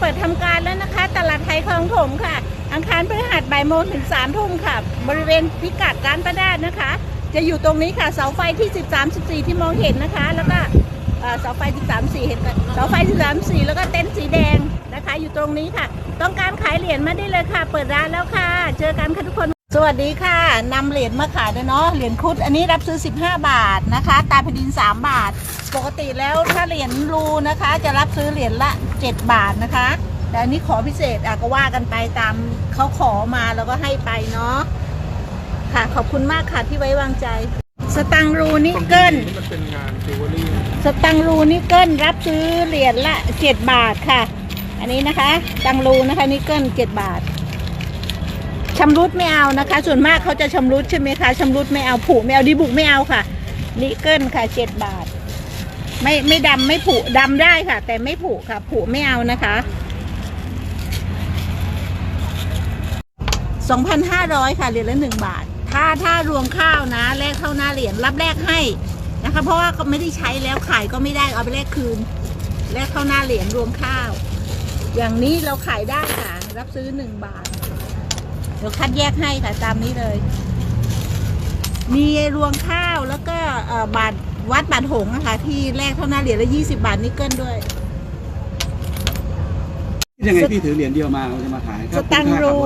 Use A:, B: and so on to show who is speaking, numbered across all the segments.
A: เปิดทำการแล้วนะคะ ตลาดไทยคลองถมค่ะ อังคารพฤหัสบ่ายโมงถึงสามทุ่มค่ะ บริเวณพิกัดร้านประดาดนะคะ จะอยู่ตรงนี้ค่ะเสาไฟที่ 13 14 ที่มองเห็นนะคะ แล้วก็เสาไฟสาไฟ13 4 เห็นไหมเสาไฟ 13 4 แล้วก็เต็นท์สีแดงนะคะ อยู่ตรงนี้ค่ะ ต้องการขายเหรียญมาได้เลยค่ะ เปิดร้านแล้วค่ะ เจอกันค่ะทุกคน สวัสดีค่ะนำเหรียญมาขายด้วยเนาะเหรียญคุดอันนี้รับซื้อ 15 บาทนะคะ ตาแผ่นดิน 3 บาท ปกติแล้วถ้าเหรียญรูนะคะ จะรับซื้อเหรียญละ 7 บาทนะคะ แต่อันนี้ขอพิเศษอะก็ว่ากันไปตามเขาขอมาแล้วก็ให้ไปเนาะค่ะขอบคุณมากค่ะที่ไว้วางใจ สตังรูนิกเกิล
B: มันเป็นงานจิวเวลรี่
A: สตังรูนิกเกิลรับซื้อเหรียญละ 7 บาทค่ะ อันนี้นะคะตังรูนะคะนิกเกิล7บาท ชำรุดไม่เอานะคะ ส่วนมากเขาจะชำรุดใช่ไหมคะชำรุดไม่เอาผุไม่เอาดีบุกไม่เอาค่ะนิกเกิลค่ะเจ็ดบาท ไม่ไม่ดำไม่ผุดำได้ค่ะ แต่ไม่ผุค่ะ ผุไม่เอานะคะสองพันห้าร้อยค่ะเหรียญละหนึ่งบาท ถ้าถ้ารวมข้าวนะแลกเข้าหน้าเหรียญรับแลกให้นะคะ เพราะว่าก็ไม่ได้ใช้แล้วขายก็ไม่ได้เอาไปแลกคืนแลกเข้าหน้าเหรียญรวมข้าว อย่างนี้เราขายได้ค่ะ รับซื้อหนึ่งบาท เดี๋ยวคัดแยกให้ค่ะตามนี้เลย มีรวงข้าวแล้วก็เอ่อบาทวัดบาทหงส์นะคะ ที่แรกเท่านั้นเหรียญละยี่สิบาทนิกเกิลด้วย
C: ยังไงพี่ถือเหรียญเดียวมาเราจะมาขาย
A: สตังค์รู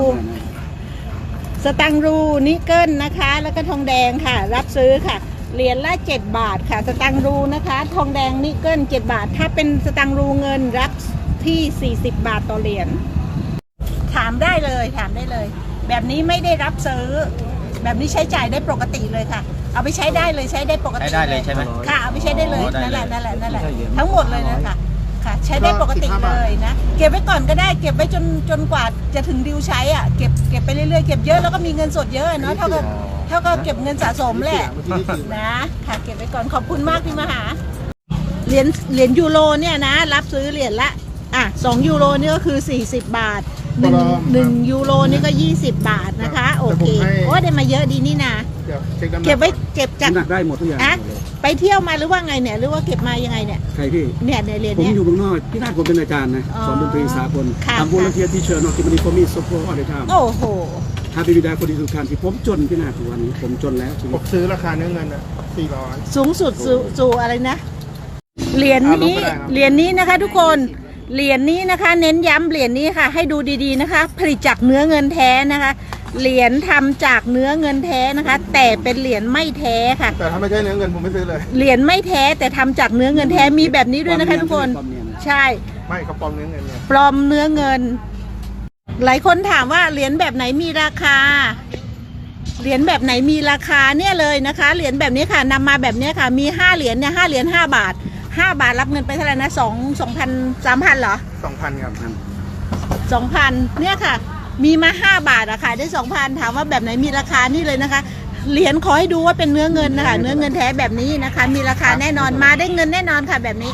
A: สตังค์รูนิกเกิลนะคะ แล้วก็ทองแดงค่ะ รับซื้อค่ะเหรียญละเจ็ดบาทค่ะ สตังค์รูนะคะ ทองแดงนิกเกิลเจ็ดบาท ถ้าเป็นสตังค์รูเงินรับที่สี่สิบบาทต่อเหรียญถามได้เลยถามได้เลย แบบนี้ไม่ได้รับซื้อ แบบนี้ใช้จ่ายได้ปกติเลยค่ะ เอาไปใช้ได้เลยใช้ได้ปกติ
D: ใช้ได้เลยใช่ไหม
A: ค่ะเอาไปใช้ได้เลย
D: อ๋อได้
A: นั่นแหละ
D: เลย
A: นั่นแหละนั่นแหละทั้งหมดเลยนะคะค่ะ ใช้ได้ปกติ
B: ก็15บาท
A: เลยนะ เก็บไว้ก่อนก็ได้เก็บไว้จนจนกว่าจะถึงดิวใช้อะเก็บเก็บไปเรื่อยๆเก็บเยอะแล้วก็มีเงินสดเยอะเนาะเท่ากับเท่ากับเก็บเงินสะสมแหละ
B: เมื่อกี้ที่ถือ
A: นะค่ะเก็บไว้ก่อนขอบคุณมากที่มาหาเหรียญเหรียญยูโรเนี่ยนะ รับซื้อเหรียญละอะสองยูโรนี่ก็คือ 40 บาท หนึ่ง
B: ปลอม
A: หนึ่งยูโรนี่ก็ 20 บาทนะคะ โอเค
B: แต่ผมให้
A: โอ้ได้มาเยอะดีนี่นะ
B: เดี๋ยวเช็คน้ำหนั
A: เก็บไว้เก็บจาก
C: น้ำหนักได้หมดทุกอย่าง
A: อะไปเที่ยวมาหรือว่าไงเนี่ยหรือว่าเก็บมายังไงเนี่ย
C: ใครพี่
A: เนี่ยในเหรียญ
C: ผม
A: เนี่ย
C: อยู่เมืองนอกพี่นาฏผมเป็นอาจารย์นะ
A: อ๋อ
C: สอนดนตรีสากล
A: ค่ะ
C: ทำวอลเทียที่เชิญนอกที่มันมีฟอมีซัพพอร์ตในทาง
A: โอ้โห
C: ฮาบิบิดาคนดีสุดการที่ผมจนพี่นาฏทุกวันนี้ผมจนแล้วชี
B: ผ
C: วิต
B: มซื้อราคาเนื้อเงินอะสี่ร้อย
A: สูงสุดสู่สู่อะไรนะเหรียญนี้
B: อ่าลงไปได้ครับ
A: เหรียญนี้นะคะทุกคน เหรียญนี้นะคะ เน้นย้ำเหรียญนี้ค่ะ ให้ดูดีๆนะคะ ผลิตจากเนื้อเงินแท้นะคะ เหรียญทำจากเนื้อเงินแท้นะคะ แต่เป็นเหรียญไม่แท้ค่ะ
B: แต่ถ้าไม่ใช่เนื้อเงินผมไม่ซื้อเลย
A: เหรียญไม่แท้แต่ทำจากเนื้อเงินแท้มีแบบนี้ด้วยนะคะทุกคน
C: วามเยน
A: ใช่
B: ไม่เขาปลอมเนื้อเงินเนี่ย
A: ปลอมเนื้อเงิน หลายคนถามว่าเหรียญแบบไหนมีราคา เหรียญแบบไหนมีราคาเนี่ยเลยนะคะ เหรียญแบบนี้ค่ะนำมาแบบนี้ค่ะ มีห้าเหรียญเนี่ยห้าเหรียญห้าบาท ห้าบาทรับเงินไปเท่าไหร่นะสองสองพันสามพันเหรอ
B: สองพันครับ
A: สองพันเนี่ยค่ะ มีมาห้าบาทอะขายได้สองพันถามว่าแบบไหนมีราคานี่เลยนะคะ เหรียญขอให้ดูว่าเป็นเนื้อเงินนะคะเนื้อเงินแท้แบบนี้นะคะ มีราคาแน่นอนมาได้เงินแน่นอนค่ะแบบนี้